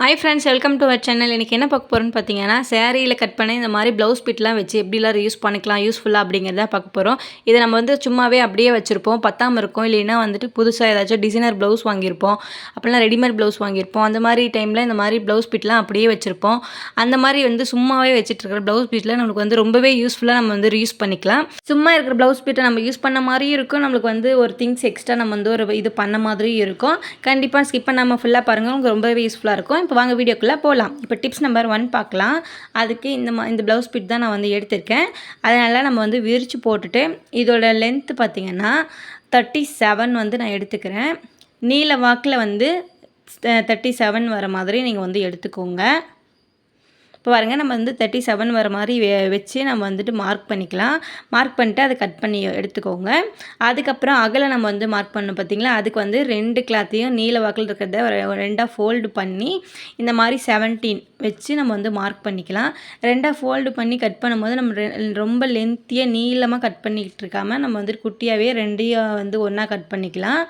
Hi friends welcome to our channel எனக்கு என்ன பார்க்க போகிறோன்னு பார்த்தீங்கன்னா சேரீயில் கட் பண்ணி இந்த மாதிரி ப்ளவுஸ் பிட்லாம் வச்சு எப்படிலாம் யூஸ் பண்ணிக்கலாம் யூஸ்ஃபுல்லாக அப்படிங்கிறத பார்க்க போகிறோம் இதை நம்ம வந்து சும்மாவே அப்படியே வச்சுருப்போம். பத்தாமல் இருக்கும். இல்லைன்னா வந்துட்டு புதுசாக ஏதாச்சும் டிசைனர் ப்ளவுஸ் வாங்கியிருப்போம். அப்படிலாம் ரெடிமேட் ப்ளவுஸ் வாங்கியிருப்போம். அந்த மாதிரி டைமில் இந்த மாதிரி ப்ளவுஸ் பிட்லாம் அப்படியே வச்சுருப்போம். அந்த மாதிரி வந்து சும்மாவே வச்சுட்டு இருக்கிற ப்ளவுஸ் பிட்டில் நம்மளுக்கு வந்து ரொம்பவே யூஸ்ஃபுல்லாக நம்ம வந்து யூஸ் பண்ணிக்கலாம். சும்மா இருக்கிற ப்ளவுஸ் பிட்டை நம்ம யூஸ் பண்ண மாதிரியும் இருக்கும். நம்மளுக்கு வந்து ஒரு திங்ஸ் எக்ஸ்ட்ரா நம்ம வந்து ஒரு இது பண்ண மாதிரியும் இருக்கும். கண்டிப்பாக ஸ்கிப் பண்ணாமல் ஃபுல்லாக பாருங்கள் உங்களுக்கு ரொம்பவே யூஸ்ஃபுல்லாக இருக்கும். இப்போ வாங்க வீடியோக்குள்ளே போகலாம். இப்போ டிப்ஸ் நம்பர் ஒன் பார்க்கலாம். அதுக்கு இந்த மா இந்த ப்ளவுஸ் பிட் தான் நான் வந்து எடுத்திருக்கேன். அதனால் நம்ம வந்து விரித்து போட்டுட்டு இதோட லென்த்து பார்த்திங்கன்னா தேர்ட்டி செவன் வந்து நான் எடுத்துக்கிறேன். நீல வாக்கில் வந்து தேர்ட்டி செவன் வர மாதிரி நீங்கள் வந்து எடுத்துக்கோங்க. இப்போ பாருங்கள் நம்ம வந்து தேர்ட்டி செவன் வர மாதிரி வெ வச்சு நம்ம வந்துட்டு மார்க் பண்ணிக்கலாம். மார்க் பண்ணிட்டு அதை கட் பண்ணி எடுத்துக்கோங்க. அதுக்கப்புறம் அகலை நம்ம வந்து மார்க் பண்ணணும் பார்த்திங்களா? அதுக்கு வந்து ரெண்டு கிளாத்தையும் நீல வாக்கில் இருக்கிறத ரெண்டாக ஃபோல்டு பண்ணி இந்த மாதிரி செவன்டீன் வச்சு நம்ம வந்து மார்க் பண்ணிக்கலாம். ரெண்டாக ஃபோல்டு பண்ணி கட் பண்ணும்போது நம்ம ரொம்ப லென்த்தியாக நீளமாக கட் பண்ணிக்கிட்டு இருக்காமல் நம்ம வந்துட்டு குட்டியாகவே ரெண்டையும் வந்து ஒன்றா கட் பண்ணிக்கலாம்.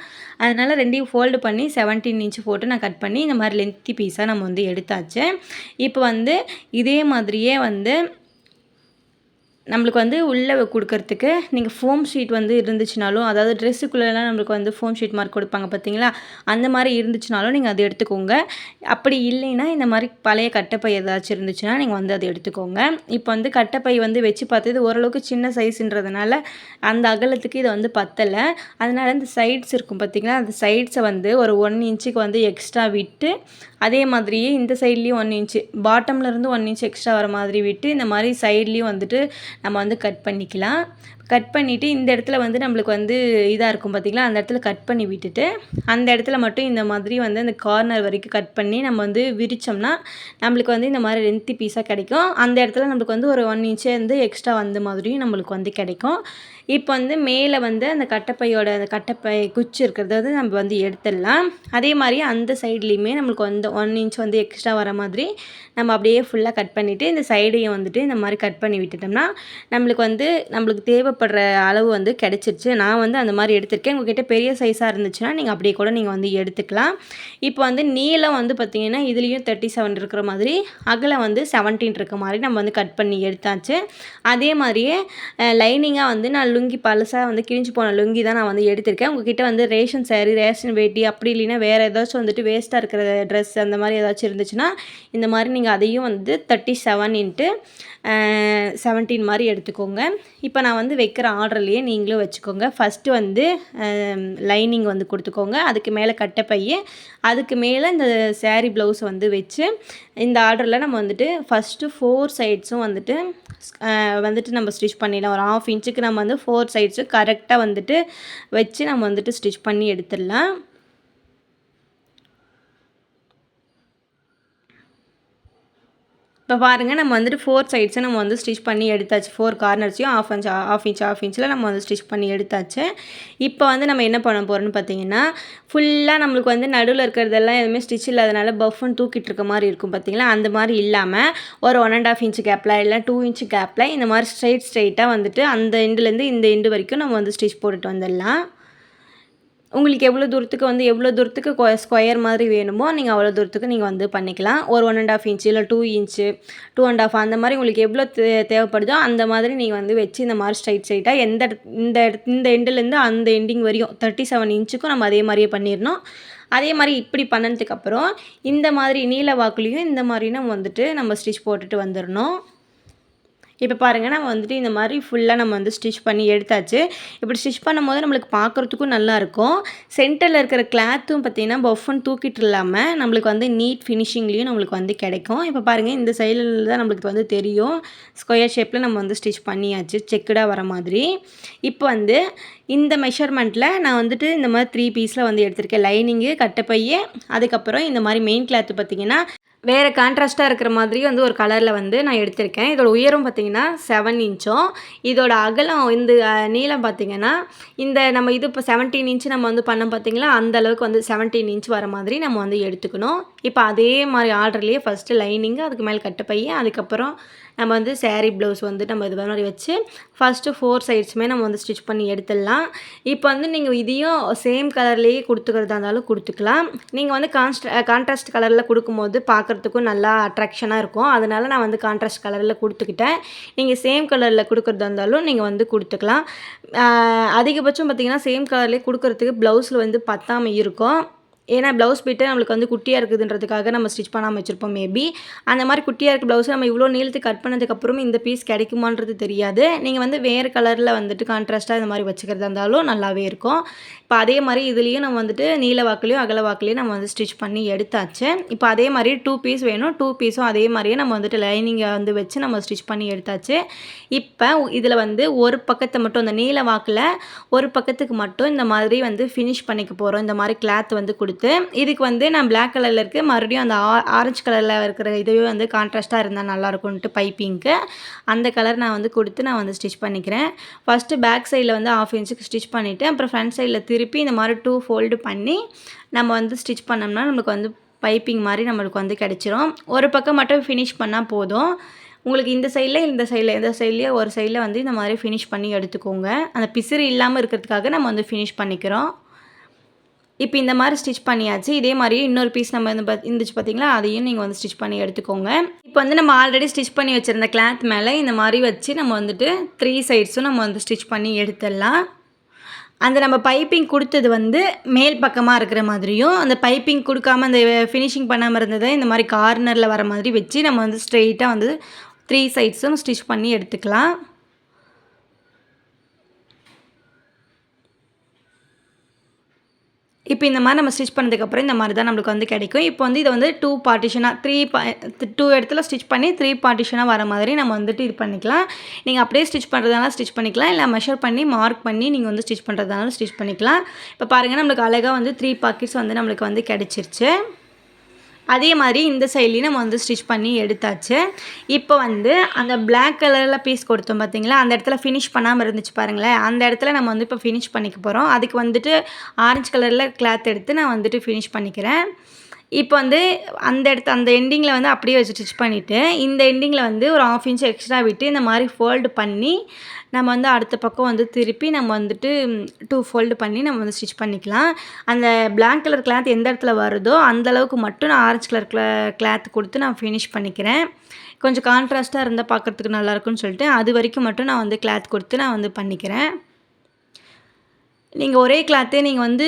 அதனால் ரெண்டையும் ஃபோல்டு பண்ணி செவன்டீன் இன்ச்சு போட்டு நான் கட் பண்ணி இந்த மாதிரி லென்த்தி பீஸாக நம்ம வந்து எடுத்தாச்சு. இப்போ வந்து இதே மாதிரியே வந்து நம்மளுக்கு வந்து உள்ளே கொடுக்கறதுக்கு நீங்கள் ஃபோம் ஷீட் வந்து இருந்துச்சுனாலும் அதாவது ட்ரெஸ்ஸுக்குள்ளெல்லாம் நம்மளுக்கு வந்து ஃபோம் ஷீட் மார்க் கொடுப்பாங்க பார்த்தீங்களா அந்த மாதிரி இருந்துச்சுனாலும் நீங்கள் அதை எடுத்துக்கோங்க. அப்படி இல்லைன்னா இந்த மாதிரி பழைய கட்டப்பை ஏதாச்சும் இருந்துச்சுன்னா நீங்கள் வந்து அதை எடுத்துக்கோங்க. இப்போ வந்து கட்டப்பை வந்து வச்சு பார்த்து இது ஓரளவுக்கு சின்ன சைஸுன்றதுனால அந்த அகலத்துக்கு இதை வந்து பத்தலை. அதனால் இந்த சைட்ஸ் இருக்கும் பார்த்தீங்களா அந்த சைட்ஸை வந்து ஒரு ஒன் இன்ச்சுக்கு வந்து எக்ஸ்ட்ரா விட்டு அதே மாதிரியே இந்த சைட்லேயும் ஒன் இன்ச்சு பாட்டம்லேருந்து ஒன் இன்ச் எக்ஸ்ட்ரா வர மாதிரி விட்டு இந்த மாதிரி சைட்லேயும் வந்துட்டு நம்ம வந்து கட் பண்ணிக்கலாம். கட் பண்ணிவிட்டு இந்த இடத்துல வந்து நம்மளுக்கு வந்து இதாக இருக்கும் பார்த்திங்களா அந்த இடத்துல கட் பண்ணி விட்டுட்டு அந்த இடத்துல மட்டும் இந்த மாதிரி வந்து அந்த கார்னர் வரைக்கும் கட் பண்ணி நம்ம வந்து விரித்தோம்னா நம்மளுக்கு வந்து இந்த மாதிரி லென்த்தி பீஸாக கிடைக்கும். அந்த இடத்துல நம்மளுக்கு வந்து ஒரு ஒன் இன்ச்சே வந்து எக்ஸ்ட்ரா வந்த மாதிரியும் நம்மளுக்கு வந்து கிடைக்கும். இப்போ வந்து மேலே வந்து அந்த கட்டப்பையோட அந்த கட்டப்பை குச்சி இருக்கிறத வந்து நம்ம வந்து எடுத்துடலாம். அதே மாதிரி அந்த சைட்லேயுமே நம்மளுக்கு வந்து ஒன் இன்ச் வந்து எக்ஸ்ட்ரா வர மாதிரி நம்ம அப்படியே ஃபுல்லாக கட் பண்ணிவிட்டு இந்த சைடையும் வந்துட்டு இந்த மாதிரி கட் பண்ணி விட்டுட்டோம்னா நம்மளுக்கு வந்து நம்மளுக்கு தேவை தேவைப்படுற அளவு வந்து கிடச்சிருச்சு. நான் வந்து அந்த மாதிரி எடுத்திருக்கேன். உங்ககிட்ட பெரிய சைஸாக இருந்துச்சுன்னா நீங்கள் அப்படியே கூட நீங்கள் வந்து எடுத்துக்கலாம். இப்போ வந்து நீளம் வந்து பார்த்திங்கன்னா இதுலேயும் தேர்ட்டி செவன் இருக்கிற மாதிரி அகலம் வந்து செவன்டீன் இருக்க மாதிரி நம்ம வந்து கட் பண்ணி எடுத்தாச்சு. அதே மாதிரியே லைனிங்காக வந்து நான் லுங்கி பழசாக வந்து கிழிஞ்சு போன லுங்கி தான் நான் வந்து எடுத்திருக்கேன். உங்ககிட்ட வந்து ரேஷன் சேரீ ரேஷன் வேட்டி அப்படி இல்லைன்னா வேறு ஏதாச்சும் வந்துட்டு வேஸ்ட்டாக இருக்கிற ட்ரெஸ் அந்த மாதிரி ஏதாச்சும் இருந்துச்சுன்னா இந்த மாதிரி நீங்கள் அதையும் வந்து தேர்ட்டி செவன் இன்ட்டு செவன்டீன் மாதிரி எடுத்துக்கோங்க. இப்போ நான் வந்து வைக்கிற ஆர்டர்லேயே நீங்களும் வச்சுக்கோங்க. ஃபஸ்ட்டு வந்து லைனிங் வந்து கொடுத்துக்கோங்க. அதுக்கு மேலே கட்டப்பைய அதுக்கு மேலே இந்த சேரீ ப்ளவுஸ் வந்து வச்சு இந்த ஆர்டரில் நம்ம வந்துட்டு ஃபஸ்ட்டு ஃபோர் சைட்ஸும் வந்துட்டு வந்துட்டு நம்ம ஸ்டிச் பண்ணிடலாம். ஒரு ஆஃப் இன்ச்சுக்கு நம்ம வந்து ஃபோர் சைட்ஸும் கரெக்டாக வந்துட்டு வச்சு நம்ம வந்துட்டு ஸ்டிச் பண்ணி எடுத்துடலாம். இப்போ பாருங்கள் நம்ம வந்துட்டு ஃபோர் சைட்ஸை நம்ம வந்து ஸ்டிச் பண்ணி எடுத்தாச்சு. Four கார்னர்ஸையும் half inch half inch half இன்ச்சில் நம்ம வந்து ஸ்டிச் பண்ணி எடுத்தாச்சு. இப்போ வந்து நம்ம என்ன பண்ண போகிறோம்னு பார்த்தீங்கன்னா ஃபுல்லாக நம்மளுக்கு வந்து நடுவில் இருக்கிறதெல்லாம் எதுவுமே ஸ்டிச் இல்லாதனால பஃப்னு தூக்கிட்டு இருக்க மாதிரி இருக்கும் பார்த்தீங்களா அந்த மாதிரி இல்லாமல் ஒரு ஒன் அண்ட் ஆஃப் இன்ச் கேப்பில் இல்லை டூ இன்ச் கேப்பில் இந்த மாதிரி ஸ்ட்ரைட் ஸ்ட்ரைட்டாக வந்துட்டு அந்த எண்டுலேருந்து இந்த எண்டு வரைக்கும் நம்ம வந்து ஸ்டிச் போட்டுட்டு வந்துடலாம். உங்களுக்கு எவ்வளோ தூரத்துக்கு வந்து எவ்வளோ தூரத்துக்கு ஸ்கொயர் மாதிரி வேணுமோ நீங்கள் அவ்வளோ தூரத்துக்கு நீங்கள் வந்து பண்ணிக்கலாம். ஒரு ஒன் அண்ட் ஆஃப் இன்ச்சு இல்லை two inch two and half அந்த மாதிரி உங்களுக்கு எவ்வளோ தே தேவைப்படுதோ அந்த மாதிரி நீங்கள் வந்து வச்சு இந்த மாதிரி ஸ்ட்ரைட் ஸ்ட்ரைட்டாக எந்த இந்த இந்த எண்டுலேருந்து அந்த எண்டிங் வரையும் தேர்ட்டி செவன் இன்ச்சுக்கும் நம்ம அதே மாதிரியே பண்ணிடணும் அதே மாதிரி இப்படி பண்ணதுக்கப்புறம் இந்த மாதிரி நீல வாக்குலேயும் இந்த மாதிரி நம்ம வந்துட்டு நம்ம ஸ்டிச் போட்டுட்டு வந்துடணும் இப்போ பாருங்கள் நம்ம வந்துட்டு இந்த மாதிரி ஃபுல்லாக நம்ம வந்து ஸ்டிச் பண்ணி எடுத்தாச்சு. இப்படி ஸ்டிச் பண்ணும்போது நம்மளுக்கு பார்க்குறதுக்கும் நல்லாயிருக்கும் சென்டரில் இருக்கிற கிளாத்தும் பார்த்திங்கன்னா பஃபன் தூக்கிட்டு இல்லாமல் நம்மளுக்கு வந்து நீட் ஃபினிஷிங்லேயும் நம்மளுக்கு வந்து கிடைக்கும். இப்போ பாருங்கள் இந்த சைடில் தான் நம்மளுக்கு வந்து தெரியும். ஸ்கொயர் ஷேப்பில் நம்ம வந்து ஸ்டிச் பண்ணியாச்சு. செக்குடாக வர மாதிரி. இப்போ வந்து இந்த மெஷர்மெண்ட்டில் நான் வந்துட்டு இந்த மாதிரி த்ரீ பீஸில் வந்து எடுத்திருக்கேன். லைனிங்கு கட்டப்பையே அதுக்கப்புறம் இந்த மாதிரி மெயின் கிளாத்து பார்த்திங்கன்னா வேறு கான்ட்ராஸ்ட்டாக இருக்கிற மாதிரி வந்து ஒரு கலரில் வந்து நான் எடுத்திருக்கேன். இதோட உயரம் பார்த்தீங்கன்னா செவன் இன்ச்சும் இதோட அகலம் இந்த நீளம் பார்த்தீங்கன்னா இந்த நம்ம இது இப்போ செவன்டீன் இன்ச்சு நம்ம வந்து பண்ண பார்த்தீங்களா அந்த அளவுக்கு வந்து செவன்டீன் இன்ச் வர மாதிரி நம்ம வந்து எடுத்துக்கணும். இப்போ அதே மாதிரி ஆர்டர்லேயே ஃபஸ்ட்டு லைனிங்கு அதுக்கு மேலே கட்டுப்பையன் அதுக்கப்புறம் நம்ம வந்து சேரீ ப்ளவுஸ் வந்து நம்ம இது மாதிரி வச்சு ஃபஸ்ட்டு ஃபோர் சைட்ஸுமே நம்ம வந்து ஸ்டிச் பண்ணி எடுத்துடலாம். இப்போ வந்து நீங்கள் இதையும் சேம் கலர்லேயே கொடுத்துக்கிறதா இருந்தாலும் கொடுத்துக்கலாம். நீங்கள் வந்து கான்ஸ்ட் கான்ட்ராஸ்ட் கலரில் கொடுக்கும்போது பார்க்குறதுக்கும் நல்லா அட்ராக்ஷனாக இருக்கும். அதனால நான் வந்து கான்ட்ராஸ்ட் கலரில் கொடுத்துக்கிட்டேன். நீங்கள் சேம் கலரில் கொடுக்குறதா இருந்தாலும் நீங்கள் வந்து கொடுத்துக்கலாம். அதிகபட்சம் பார்த்தீங்கன்னா சேம் கலர்லேயே கொடுக்குறதுக்கு ப்ளவுஸில் வந்து பத்தாமல் இருக்கும். ஏன்னா ப்ளவுஸ் பிட்டு நம்மளுக்கு வந்து குட்டியாக இருக்குதுன்றதுக்காக நம்ம ஸ்டிச் பண்ணாமல் வச்சுருப்போம் மேபி அந்த மாதிரி குட்டியாக இருக்க ப்ளவுஸ் நம்ம இவ்வளோ நீளத்துக்கு கட் பண்ணதுக்கப்புறம் இந்த பீஸ் கிடைக்குமான்றது தெரியாது. நீங்கள் வந்து வேறு கலரில் வந்துட்டு கான்ட்ராஸ்ட்டாக இந்த மாதிரி வச்சுக்கிறதா இருந்தாலும் நல்லாவே இருக்கும். இப்போ அதே மாதிரி இதுலேயும் நம்ம வந்துட்டு நீல வாக்குலேயும் அகல வாக்குலேயும் நம்ம வந்து ஸ்டிச் பண்ணி எடுத்தாச்சு. இப்போ அதே மாதிரி டூ பீஸ் வேணும். டூ பீஸும் அதே மாதிரியே நம்ம வந்துட்டு லைனிங்கை வந்து வச்சு நம்ம ஸ்டிச் பண்ணி எடுத்தாச்சு. இப்போ இதில் வந்து ஒரு பக்கத்தை மட்டும் அந்த நீல வாக்கில் ஒரு பக்கத்துக்கு மட்டும் இந்த மாதிரி வந்து ஃபினிஷ் பண்ணிக்க போகிறோம் இந்த மாதிரி கிளாத் வந்து கொடுத்து. இதுக்கு வந்து நான் பிளாக் கலரில் இருக்குது மறுபடியும் அந்த ஆரஞ்சு கலரில் இருக்கிற இதுவே வந்து கான்ட்ராஸ்ட்டாக இருந்தால் நல்லா இருக்கும்ன்ட்டு பைப்பிங்க்கு அந்த கலர் நான் வந்து கொடுத்து நான் வந்து ஸ்டிச் பண்ணிக்கிறேன். ஃபஸ்ட்டு பேக் சைடில் வந்து ஆஃப் இன்ச்சுக்கு ஸ்டிச் பண்ணிவிட்டு அப்புறம் ஃப்ரண்ட் சைடில் திருப்பி இந்த மாதிரி டூ ஃபோல்டு பண்ணி நம்ம வந்து ஸ்டிச் பண்ணோம்னா நமக்கு வந்து பைப்பிங் மாதிரி நம்மளுக்கு வந்து கிடச்சிரும். ஒரு பக்கம் மட்டும் ஃபினிஷ் பண்ணால் போதும். உங்களுக்கு இந்த சைடில் இந்த சைடில் எந்த சைட்லேயே ஒரு சைடில் வந்து இந்த மாதிரி ஃபினிஷ் பண்ணி எடுத்துக்கோங்க. அந்த பிசிறு இல்லாமல் இருக்கிறதுக்காக நம்ம வந்து ஃபினிஷ் பண்ணிக்கிறோம். இப்போ இந்த மாதிரி ஸ்டிச் பண்ணியாச்சு. இதே மாதிரியே இன்னொரு பீஸ் நம்ம இந்த பத்- இருந்துச்சு பார்த்தீங்களா அதையும் நீங்கள் வந்து ஸ்டிச் பண்ணி எடுத்துக்கோங்க. இப்போ வந்து நம்ம ஆல்ரெடி ஸ்டிச் பண்ணி வச்சுருந்த கிளாத் மேலே இந்த மாதிரி வச்சு நம்ம வந்துட்டு த்ரீ சைட்ஸும் நம்ம வந்து ஸ்டிச் பண்ணி எடுத்துடலாம். அந்த நம்ம பைப்பிங் கொடுத்தது வந்து மேல் பக்கமாக இருக்கிற மாதிரியும் அந்த பைப்பிங் கொடுக்காம அந்த ஃபினிஷிங் பண்ணாமல் இருந்ததை இந்த மாதிரி கார்னரில் வர மாதிரி வச்சு நம்ம வந்து ஸ்ட்ரெயிட்டாக வந்து த்ரீ சைட்ஸும் ஸ்டிச் பண்ணி எடுத்துக்கலாம். இப்போ இந்த மாதிரி நம்ம ஸ்டிச் பண்ணதுக்கப்புறம் இந்த மாதிரி தான் நம்மளுக்கு வந்து கிடைக்கும். இப்போ வந்து இதை வந்து டூ பார்ட்டிஷனாக த்ரீ பா டூ இடத்துல ஸ்டிச் பண்ணி த்ரீ பார்ட்டிஷனாக வர மாதிரி நம்ம வந்துட்டு இது பண்ணிக்கலாம். நீங்கள் அப்படியே ஸ்டிச் பண்ணுறதுனால ஸ்டிச் பண்ணிக்கலாம். இல்லை மெஷர் பண்ணி மார்க் பண்ணி நீங்கள் வந்து ஸ்டிச் பண்ணுறதுனால ஸ்டிச் பண்ணிக்கலாம். இப்போ பாருங்கள் நம்மளுக்கு அழகாக வந்து த்ரீ பாக்கெட்ஸ் வந்து நம்மளுக்கு வந்து கிடச்சிருச்சு. அதே மாதிரி இந்த சைட்லேயும் நம்ம வந்து ஸ்டிச் பண்ணி எடுத்தாச்சு. இப்போ வந்து அந்த பிளாக் கலரில் பீஸ் கொடுத்தோம் பார்த்தீங்களா அந்த இடத்துல ஃபினிஷ் பண்ணாமல் இருந்துச்சு பாருங்களேன். அந்த இடத்துல நம்ம வந்து இப்போ ஃபினிஷ் பண்ணிக்க போகிறோம் அதுக்கு வந்துட்டு ஆரஞ்சு கலரில் கிளாத் எடுத்து நான் வந்துட்டு ஃபினிஷ் பண்ணிக்கிறேன். இப்போ வந்து அந்த இடத்து அந்த எண்டிங்கில் வந்து அப்படியே வச்சு ஸ்டிச் பண்ணிவிட்டு இந்த எண்டிங்கில் வந்து ஒரு ஆஃப் இன்ச் எக்ஸ்ட்ரா விட்டு இந்த மாதிரி ஃபோல்டு பண்ணி நம்ம வந்து அடுத்த பக்கம் வந்து திருப்பி நம்ம வந்துட்டு டூ ஃபோல்டு பண்ணி நம்ம வந்து ஸ்டிச் பண்ணிக்கலாம். அந்த பிளாக் கலர் கிளாத் எந்த இடத்துல வருதோ அந்த அளவுக்கு மட்டும் நான் ஆரஞ்சு கலர் கிளாத் கொடுத்து நான் ஃபினிஷ் பண்ணிக்கிறேன். கொஞ்சம் கான்ட்ராஸ்ட்டாக இருந்தால் பார்க்குறதுக்கு நல்லாயிருக்குன்னு சொல்லிட்டு அது வரைக்கும் மட்டும் நான் வந்து கிளாத் கொடுத்து நான் வந்து பண்ணிக்கிறேன். நீங்கள் ஒரே கிளாத்தே நீங்கள் வந்து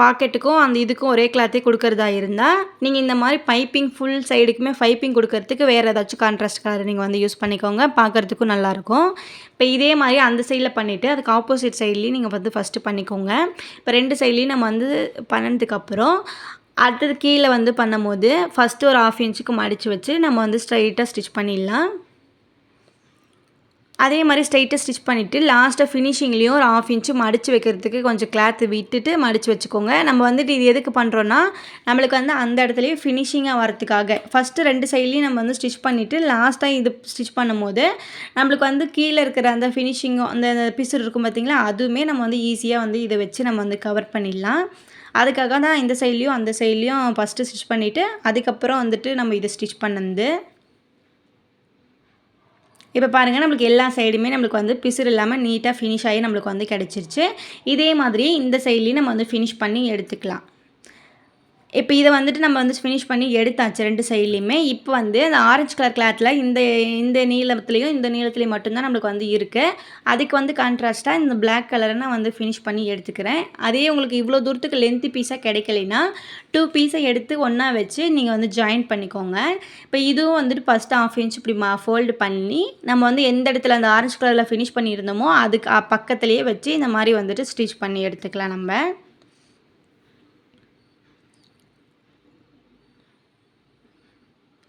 பாக்கெட்டுக்கும் அந்த இதுக்கும் ஒரே கிளாத்தே கொடுக்கறதா இருந்தால் நீங்கள் இந்த மாதிரி பைப்பிங் ஃபுல் சைடுக்குமே பைப்பிங் கொடுக்கறதுக்கு வேறு ஏதாச்சும் கான்ட்ராஸ்ட் கலர் நீங்கள் வந்து யூஸ் பண்ணிக்கோங்க. பார்க்குறதுக்கும் நல்லாயிருக்கும். இப்போ இதே மாதிரி அந்த சைடில் பண்ணிவிட்டு அதுக்கு ஆப்போசிட் சைட்லேயும் நீங்கள் வந்து ஃபஸ்ட்டு பண்ணிக்கோங்க. இப்போ ரெண்டு சைட்லேயும் நம்ம வந்து பண்ணதுக்கப்புறம் அடுத்தது கீழே வந்து பண்ணும்போது ஃபஸ்ட்டு ஒரு ஆஃப் இன்ச்சுக்கு மடித்து வச்சு நம்ம வந்து ஸ்ட்ரைட்டாக ஸ்டிச் பண்ணிடலாம். அதே மாதிரி ஸ்ட்ரைட்டாக ஸ்டிச் பண்ணிவிட்டு லாஸ்ட்டாக ஃபினிஷிங்லேயும் ஒரு ஆஃப் இன்ச்சு மடித்து வைக்கிறதுக்கு கொஞ்சம் கிளாத் விட்டுட்டு மடித்து வச்சுக்கோங்க. நம்ம வந்துட்டு இது எதுக்கு பண்ணுறோன்னா நம்மளுக்கு வந்து அந்த இடத்துலையே ஃபினிஷிங்காக வரத்துக்காக ஃபஸ்ட்டு ரெண்டு சைட்லேயும் நம்ம வந்து ஸ்டிச் பண்ணிவிட்டு லாஸ்ட்டாக இது ஸ்டிச் பண்ணும்போது நம்மளுக்கு வந்து கீழே இருக்கிற அந்த ஃபினிஷிங்கும் அந்த அந்த பிசுறு இருக்கும் பார்த்திங்களா அதுவுமே நம்ம வந்து ஈஸியாக வந்து இதை வச்சு நம்ம வந்து கவர் பண்ணிடலாம். அதுக்காக தான் இந்த சைட்லேயும் அந்த சைட்லேயும் ஃபஸ்ட்டு ஸ்டிச் பண்ணிவிட்டு அதுக்கப்புறம் வந்துட்டு நம்ம இதை ஸ்டிச் பண்ணது. இப்போ பாருங்கள் நம்மளுக்கு எல்லா சைடுமே நம்மளுக்கு வந்து பிசுறு இல்லாமல் நீட்டாக ஃபினிஷ் ஆகி நம்மளுக்கு வந்து கிடச்சிருச்சு. இதே மாதிரியே இந்த சைட்லேயும் நம்ம வந்து ஃபினிஷ் பண்ணி எடுத்துக்கலாம். இப்போ இதை வந்துட்டு நம்ம வந்து ஃபினிஷ் பண்ணி எடுத்தாச்சு ரெண்டு சைட்லேயுமே இப்போ வந்து அந்த ஆரஞ்சு கலர் கிளாத்தில் இந்த இந்த நீளத்துலேயும் இந்த நீளத்துலேயும் மட்டும்தான் நம்மளுக்கு வந்து இருக்குது அதுக்கு வந்து கான்ட்ராஸ்ட்டாக இந்த பிளாக் கலரை நான் வந்து ஃபினிஷ் பண்ணி எடுத்துக்கிறேன். அதே உங்களுக்கு இவ்வளோ தூரத்துக்கு லென்த்து பீஸாக கிடைக்கலைன்னா டூ பீஸை எடுத்து ஒன்றா வச்சு நீங்கள் வந்து ஜாயின் பண்ணிக்கோங்க. இப்போ இதுவும் வந்துட்டு ஃபஸ்ட்டு ஆஃப் இன்ச் இப்படி மா ஃபோல்டு பண்ணி நம்ம வந்து எந்த இடத்துல அந்த ஆரஞ்சு கலரில் ஃபினிஷ் பண்ணியிருந்தோமோ அதுக்கு பக்கத்துலேயே வச்சு இந்த மாதிரி வந்துட்டு ஸ்டிச் பண்ணி எடுத்துக்கலாம் நம்ம.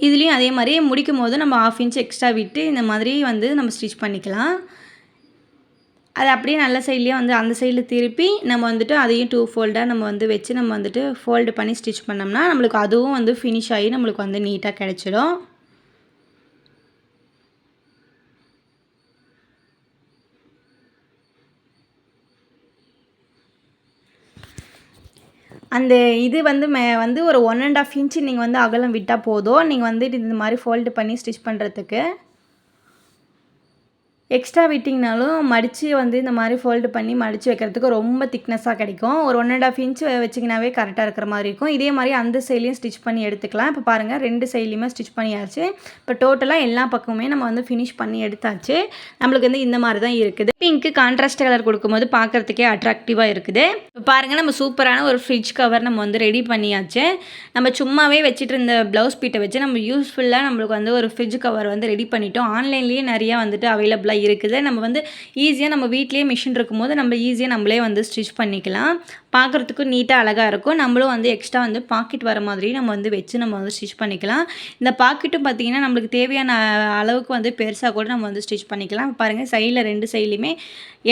இதுலேயும் அதே மாதிரி முடிக்கும் போது நம்ம ஆஃப் இன்ச் எக்ஸ்ட்ரா விட்டு இந்த மாதிரி வந்து நம்ம ஸ்டிச் பண்ணிக்கலாம். அது அப்படியே நல்ல சைட்லேயே வந்து அந்த சைடில் திருப்பி நம்ம வந்துட்டு அதையும் டூ ஃபோல்டாக நம்ம வந்து வச்சு நம்ம வந்துட்டு ஃபோல்டு பண்ணி ஸ்டிச் பண்ணோம்னா நம்மளுக்கு அதுவும் வந்து ஃபினிஷ் ஆகி நம்மளுக்கு வந்து நீட்டாக கிடச்சிடும். அந்த இது வந்து மே வந்து ஒரு ஒன் அண்ட் ஆஃப் இன்ச்சு நீங்கள் வந்து அகலம் விட்டால் போதும். நீங்கள் வந்துட்டு இந்த மாதிரி ஃபோல்டு பண்ணி ஸ்டிச் பண்ணுறதுக்கு எக்ஸ்ட்ரா விட்டிங்கனாலும் மடித்து வந்து இந்த மாதிரி ஃபோல்டு பண்ணி மடித்து வைக்கிறதுக்கு ரொம்ப திக்னஸாக கிடைக்கும். ஒரு ஒன் அண்ட் ஆஃப் இன்ச் வச்சிங்கனாவே கரெக்டாக இருக்கிற மாதிரி இருக்கும். இதே மாதிரி அந்த சைட்லேயும் ஸ்டிச் பண்ணி எடுத்துக்கலாம். இப்போ பாருங்கள் ரெண்டு சைட்லேயுமே ஸ்டிச் பண்ணியாச்சு. இப்போ டோட்டலாக எல்லா பக்கமுமே நம்ம வந்து ஃபினிஷ் பண்ணி எடுத்தாச்சு. நம்மளுக்கு வந்து இந்த மாதிரி தான் இருக்குது. பிங்க்கு கான்ட்ராஸ்ட் கலர் கொடுக்கும்போது பார்க்குறதுக்கே அட்ராக்டிவாக இருக்குது. இப்போ பாருங்கள் நம்ம சூப்பரான ஒரு ஃப்ரிட்ஜ் கவர் நம்ம வந்து ரெடி பண்ணியாச்சு. நம்ம சும்மாவே வச்சுட்டு இருந்த ப்ளவுஸ் பீட்டை வச்சு நம்ம யூஸ்ஃபுல்லாக நம்மளுக்கு வந்து ஒரு ஃப்ரிட்ஜ் கவர் வந்து ரெடி பண்ணிட்டோம். ஆன்லைன்லேயே நிறையா வந்துட்டு அவைலபிளாக இருக்குது. நம்ம வந்து ஈஸியாக நம்ம வீட்லேயே மிஷின் இருக்கும்போது நம்ம ஈஸியாக நம்மளே வந்து ஸ்டிச் பண்ணிக்கலாம். பார்க்குறதுக்கும் நீட்டாக அழகாக இருக்கும். நம்மளும் வந்து எக்ஸ்ட்ரா வந்து பாக்கெட் வர மாதிரி நம்ம வந்து வச்சு நம்ம வந்து ஸ்டிச் பண்ணிக்கலாம். இந்த பாக்கெட்டும் பார்த்திங்கன்னா நம்மளுக்கு தேவையான அளவுக்கு வந்து பெருசாக கூட நம்ம வந்து ஸ்டிச் பண்ணிக்கலாம். பாருங்கள் சைடில் ரெண்டு சைட்லேயுமே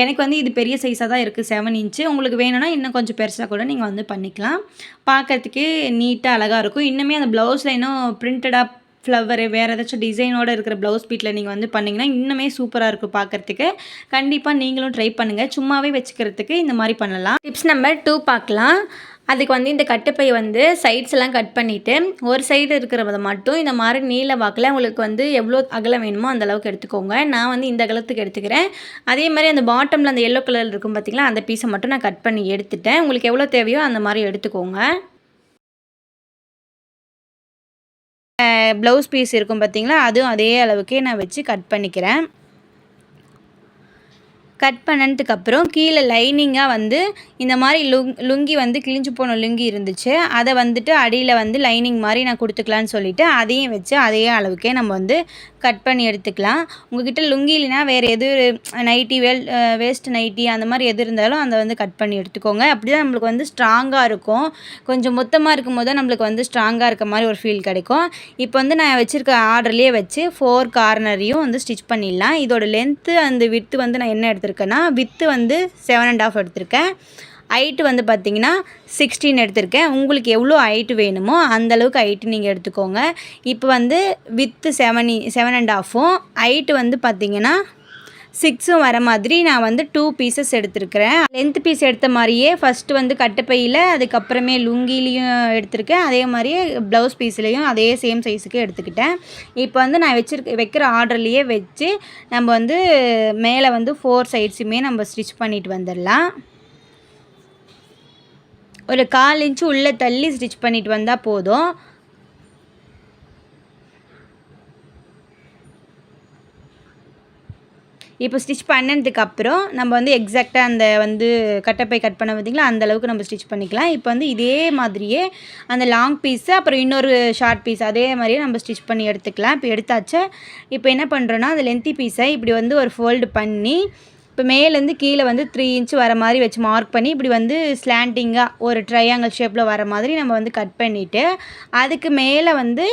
எனக்கு வந்து இது பெரிய சைஸாக தான் இருக்குது செவன் இன்ச்சு உங்களுக்கு வேணும்னா இன்னும் கொஞ்சம் பெருசாக கூட நீங்கள் வந்து பண்ணிக்கலாம். பார்க்குறதுக்கு நீட்டாக அழகாக இருக்கும். இன்னுமே அந்த ப்ளவுஸில் இன்னும் பிரிண்டடாக ஃப்ளவரு வேறு ஏதாச்சும் டிசைனோடு இருக்கிற ப்ளவுஸ் பீட்டில் நீங்கள் வந்து பண்ணிங்கன்னா இன்னுமே சூப்பராக இருக்கும் பார்க்குறதுக்கு. கண்டிப்பாக நீங்களும் ட்ரை பண்ணுங்கள் சும்மாவே வச்சுக்கிறதுக்கு இந்த மாதிரி பண்ணலாம். டிப்ஸ் நம்பர் டூ பார்க்கலாம். அதுக்கு வந்து இந்த கட்டுப்பை வந்து சைட்ஸ் எல்லாம் கட் பண்ணிவிட்டு ஒரு சைடு இருக்கிறத மட்டும் இந்த மாதிரி நீல வாக்கில் உங்களுக்கு வந்து எவ்வளோ அகலம் வேணுமோ அந்த அளவுக்கு எடுத்துக்கோங்க. நான் வந்து இந்த அகலத்துக்கு எடுத்துக்கிறேன். அதே மாதிரி அந்த பாட்டமில் அந்த எல்லோ கலர் இருக்கும் பார்த்திங்களா அந்த பீஸை மட்டும் நான் கட் பண்ணி எடுத்துட்டேன். உங்களுக்கு எவ்வளோ தேவையோ அந்த மாதிரி எடுத்துக்கோங்க. ப்ளவுஸ் பீஸ் இருக்கும் பார்த்திங்களா? அதுவும் அதே அளவுக்கே நான் வச்சு கட் பண்ணிக்கிறேன். கட் பண்ணதுக்கப்புறம் கீழே லைனிங்காக வந்து இந்த மாதிரி லுங் லுங்கி வந்து கிழிஞ்சு போன லுங்கி இருந்துச்சு. அதை வந்துட்டு அடியில் வந்து லைனிங் மாதிரி நான் கொடுத்துக்கலான்னு சொல்லிவிட்டு அதையும் வச்சு அதே அளவுக்கே நம்ம வந்து கட் பண்ணி எடுத்துக்கலாம். உங்ககிட்ட லுங்கி இல்லைனா வேறு எது நைட்டி வேல் வேஸ்ட் நைட்டி அந்த மாதிரி எது இருந்தாலும் அதை வந்து கட் பண்ணி எடுத்துக்கோங்க. அப்படி தான் நம்மளுக்கு வந்து ஸ்ட்ராங்காக இருக்கும். கொஞ்சம் மொத்தமாக இருக்கும் போது நம்மளுக்கு வந்து ஸ்ட்ராங்காக இருக்க மாதிரி ஒரு ஃபீல் கிடைக்கும். இப்போ வந்து நான் வச்சுருக்க ஆர்டர்லேயே வச்சு ஃபோர் கார்னரையும் வந்து ஸ்டிச் பண்ணிடலாம். இதோட லென்த்து அந்த வித்து வந்து நான் என்ன எடுத்துருக்கேன் எடுத்திருக்கேன்னா வித்து வந்து செவன் அண்ட் ஆஃப் எடுத்திருக்கேன். ஹைட்டு வந்து பார்த்திங்கன்னா சிக்ஸ்டீன் எடுத்திருக்கேன். உங்களுக்கு எவ்வளோ ஹைட்டு வேணுமோ அந்தளவுக்கு ஹைட்டு நீங்கள் எடுத்துக்கோங்க. இப்போ வந்து வித்து செவனி செவன் அண்ட் ஆஃபும் ஹைட்டு வந்து பார்த்திங்கன்னா சிக்ஸும் வர மாதிரி நான் வந்து டூ பீசஸ் எடுத்திருக்கிறேன். லென்த் பீஸ் எடுத்த மாதிரியே ஃபஸ்ட்டு வந்து கட்டுப்பையில் அதுக்கப்புறமே லுங்கிலையும் எடுத்திருக்கேன். அதே மாதிரியே ப்ளவுஸ் பீஸ்லேயும் அதே சேம் சைஸுக்கு எடுத்துக்கிட்டேன். இப்போ வந்து நான் வச்சிருக்க வைக்கிற ஆர்டர்லேயே வச்சு நம்ம வந்து மேலே வந்து ஃபோர் சைட்ஸுமே நம்ம ஸ்டிச் பண்ணிட்டு வந்துடலாம். ஒரு கால் இன்ச்சு உள்ளே தள்ளி ஸ்டிச் பண்ணிட்டு வந்தால் போதும். இப்போ ஸ்டிச் பண்ணதுக்கப்புறம் நம்ம வந்து எக்ஸாக்டாக அந்த வந்து கட்டப்பை கட் பண்ண பார்த்திங்களா? அந்த அளவுக்கு நம்ம ஸ்டிச் பண்ணிக்கலாம். இப்போ வந்து இதே மாதிரியே அந்த லாங் பீஸு அப்புறம் இன்னொரு ஷார்ட் பீஸ் அதே மாதிரியே நம்ம ஸ்டிச் பண்ணி எடுத்துக்கலாம். இப்போ எடுத்தாச்சு. இப்போ என்ன பண்ணுறோன்னா அந்த லென்த்தி பீஸை இப்படி வந்து ஒரு ஃபோல்டு பண்ணி இப்போ மேலேருந்து கீழே வந்து த்ரீ இன்ச் வர மாதிரி வச்சு மார்க் பண்ணி இப்படி வந்து ஸ்லாண்டிங்காக ஒரு ட்ரையாங்கிள் ஷேப்பில் வர மாதிரி நம்ம வந்து கட் பண்ணிவிட்டு அதுக்கு மேலே வந்து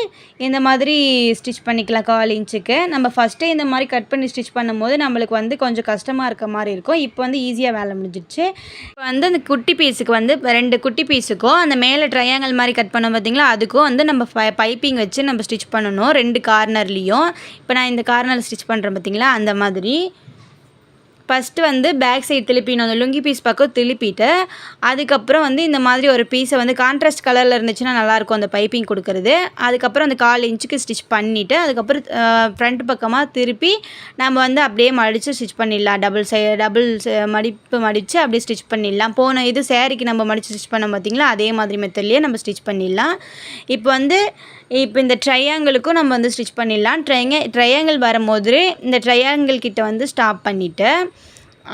இந்த மாதிரி ஸ்டிச் பண்ணிக்கலாம் கால் இன்ச்சுக்கு நம்ம ஃபஸ்ட்டே இந்த மாதிரி கட் பண்ணி ஸ்டிச் பண்ணும்போது நம்மளுக்கு வந்து கொஞ்சம் கஷ்டமாக இருக்க மாதிரி இருக்கும். இப்போ வந்து ஈஸியாக வேலை முடிஞ்சிடுச்சு. இப்போ வந்து அந்த குட்டி பீஸுக்கு வந்து ரெண்டு குட்டி பீஸுக்கும் அந்த மேலே ட்ரையாங்கிள் மாதிரி கட் பண்ணோம் பார்த்தீங்களா அதுக்கும் வந்து நம்ம பைப்பிங் வச்சு நம்ம ஸ்டிச் பண்ணணும். ரெண்டு கார்னர்லேயும் இப்போ நான் இந்த கார்னர் ஸ்டிச் பண்ணுறேன் பார்த்தீங்களா அந்த மாதிரி. ஃபஸ்ட்டு வந்து பேக் சைடு திருப்பினோம். அந்த லுங்கி பீஸ் பக்கம் திருப்பிட்டு அதுக்கப்புறம் வந்து இந்த மாதிரி ஒரு பீஸை வந்து கான்ட்ராஸ்ட் கலரில் இருந்துச்சுன்னா நல்லாயிருக்கும் அந்த பைப்பிங் கொடுக்குறது. அதுக்கப்புறம் அந்த கால் இன்ச்சுக்கு ஸ்டிச் பண்ணிவிட்டு அதுக்கப்புறம் ஃப்ரண்ட் பக்கமாக திருப்பி நம்ம வந்து அப்படியே மடித்து ஸ்டிச் பண்ணிடலாம். டபுள் சை டபுள் மடிப்பு மடித்து அப்படியே ஸ்டிச் பண்ணிடலாம். போன இது சேரீக்கு நம்ம மடித்து ஸ்டிச் பண்ணோம் பார்த்திங்களா அதே மாதிரி மெத்தட்லேயே நம்ம ஸ்டிச் பண்ணிடலாம். இப்போ வந்து இப்போ இந்த ட்ரையாங்கிளுக்கும் நம்ம வந்து ஸ்டிச் பண்ணிடலாம். ட்ரைங்க ட்ரையாங்கிள் வரும்போது இந்த ட்ரையாங்கிள் கிட்ட வந்து ஸ்டாப் பண்ணிவிட்டு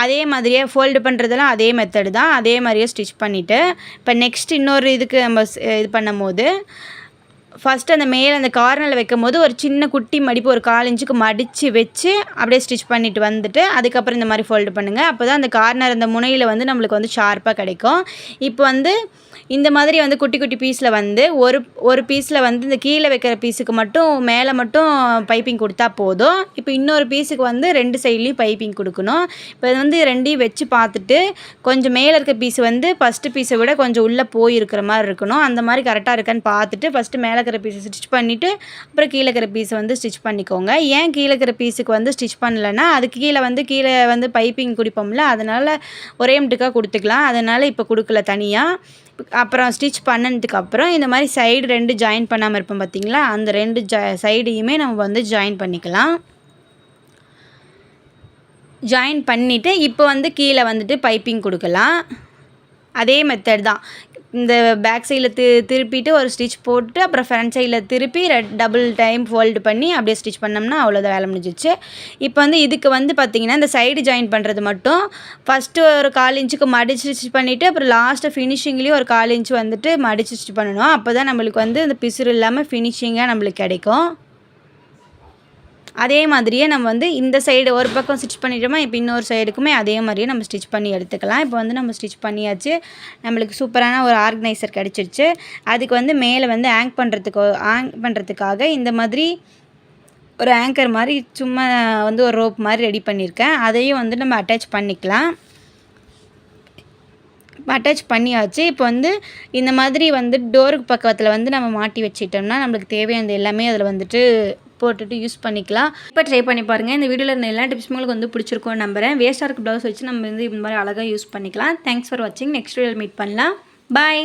அதே மாதிரியே ஃபோல்டு பண்ணுறதெல்லாம் அதே மெத்தடு தான். அதே மாதிரியே ஸ்டிச் பண்ணிவிட்டு இப்போ நெக்ஸ்ட் இன்னொரு இதுக்கு நம்ம இது பண்ணும் போது ஃபஸ்ட்டு அந்த மேலே அந்த கார்னரில் வைக்கும் போது ஒரு சின்ன குட்டி மடிப்பு ஒரு கால் இன்ச்சுக்கு மடித்து வச்சு அப்படியே ஸ்டிச் பண்ணிட்டு வந்துட்டு அதுக்கப்புறம் இந்த மாதிரி ஃபோல்டு பண்ணுங்கள் அப்போ தான் அந்த கார்னர் அந்த முனையில் வந்து நம்மளுக்கு வந்து ஷார்ப்பாக கிடைக்கும். இப்போ வந்து இந்த மாதிரி வந்து குட்டி குட்டி பீஸில் வந்து ஒரு ஒரு பீஸில் வந்து இந்த கீழே வைக்கிற பீஸுக்கு மட்டும் மேலே மட்டும் பைப்பிங் கொடுத்தா போதும். இப்போ இன்னொரு பீஸுக்கு வந்து ரெண்டு சைட்லேயும் பைப்பிங் கொடுக்கணும். இப்போ இது வந்து ரெண்டையும் வச்சு பார்த்துட்டு கொஞ்சம் மேலே இருக்க பீஸ் வந்து ஃபஸ்ட்டு பீஸை விட கொஞ்சம் உள்ளே போயிருக்கிற மாதிரி இருக்கணும். அந்த மாதிரி கரெக்டாக இருக்கான்னு பார்த்துட்டு ஃபஸ்ட்டு மேலே இருக்கிற பீஸை ஸ்டிச் பண்ணிவிட்டு அப்புறம் கீழே இருக்கிற பீஸை வந்து ஸ்டிச் பண்ணிக்கோங்க. ஏன் கீழே இருக்கிற பீஸுக்கு வந்து ஸ்டிச் பண்ணலைன்னா அதுக்கு கீழே வந்து கீழே வந்து பைப்பிங் குடிப்போம்ல அதனால் ஒரே மட்டுக்காக கொடுத்துக்கலாம். அதனால் இப்போ கொடுக்கல தனியாக அப்புறம் ஸ்டிச் பண்ணதுக்கு அப்புறம் இந்த மாதிரி சைடு ரெண்டு ஜாயின் பண்ணாமல் இருப்போம் பார்த்தீங்களா அந்த ரெண்டு ஜ சைடையுமே நம்ம வந்து ஜாயின் பண்ணிக்கலாம். ஜாயின் பண்ணிவிட்டு இப்போ வந்து கீழே வந்துட்டு பைப்பிங் கொடுக்கலாம். அதே மெத்தட் தான். இந்த பேக் சைடில் தி திருப்பிட்டு ஒரு ஸ்டிச் போட்டு அப்புறம் ஃப்ரண்ட் சைடில் திருப்பி ரெட் டபுள் டைம் ஃபோல்டு பண்ணி அப்படியே ஸ்டிச் பண்ணோம்னா அவ்வளோதான் வேலை முடிஞ்சிச்சு இப்போ வந்து இதுக்கு வந்து பார்த்திங்கன்னா இந்த சைடு ஜாயின் பண்ணுறது மட்டும் ஃபஸ்ட்டு ஒரு கால் இன்ச்சுக்கு மடிச்சு ஸ்டிச் பண்ணிவிட்டு அப்புறம் லாஸ்ட்டு ஃபினிஷிங்லேயும் ஒரு கால் இன்ச்சு வந்துட்டு மடிச்சு ஸ்டிச் பண்ணணும். அப்போ தான் நம்மளுக்கு வந்து இந்த பிசுறு இல்லாமல் ஃபினிஷிங்காக நம்மளுக்கு கிடைக்கும். அதே மாதிரியே நம்ம வந்து இந்த சைடு ஒரு பக்கம் ஸ்டிச் பண்ணிட்டோமா இப்போ இன்னொரு சைடுக்குமே அதே மாதிரியே நம்ம ஸ்டிச் பண்ணி எடுத்துக்கலாம். இப்போ வந்து நம்ம ஸ்டிச் பண்ணியாச்சு. நம்மளுக்கு சூப்பரான ஒரு ஆர்கனைசர் கிடச்சிருச்சு. அதுக்கு வந்து மேலே வந்து ஆங்க் பண்ணுறதுக்கு ஆங்க் பண்ணுறதுக்காக இந்த மாதிரி ஒரு ஆங்கர் மாதிரி சும்மா வந்து ஒரு ரோப் மாதிரி ரெடி பண்ணியிருக்கேன். அதையும் வந்து நம்ம அட்டாச் பண்ணிக்கலாம். அட்டாச் பண்ணியாச்சு. இப்போ வந்து இந்த மாதிரி வந்து டோருக்கு பக்கத்தில் வந்து நம்ம மாட்டி வச்சிட்டோம்னா நம்மளுக்கு தேவையானது எல்லாமே அதில் வந்துட்டு போட்டுட்டு யூஸ் பண்ணிக்கலாம். இப்போ ட்ரை பண்ணி பாருங்கள் இந்த வீடியோவில் இருந்த எல்லா டிப்ஸ் உங்களுக்கு வந்து பிடிச்சிருக்கோம் நம்புறேன். வேஸ்ட்டாக இருக்க ப்ளவுஸ் வச்சு நம்ம வந்து இந்த மாதிரி அழகாக யூஸ் பண்ணிக்கலாம். தேங்க்ஸ் ஃபார் வாட்சிங் நெக்ஸ்ட் வீடியோ மீட் பண்ணலாம். பாய்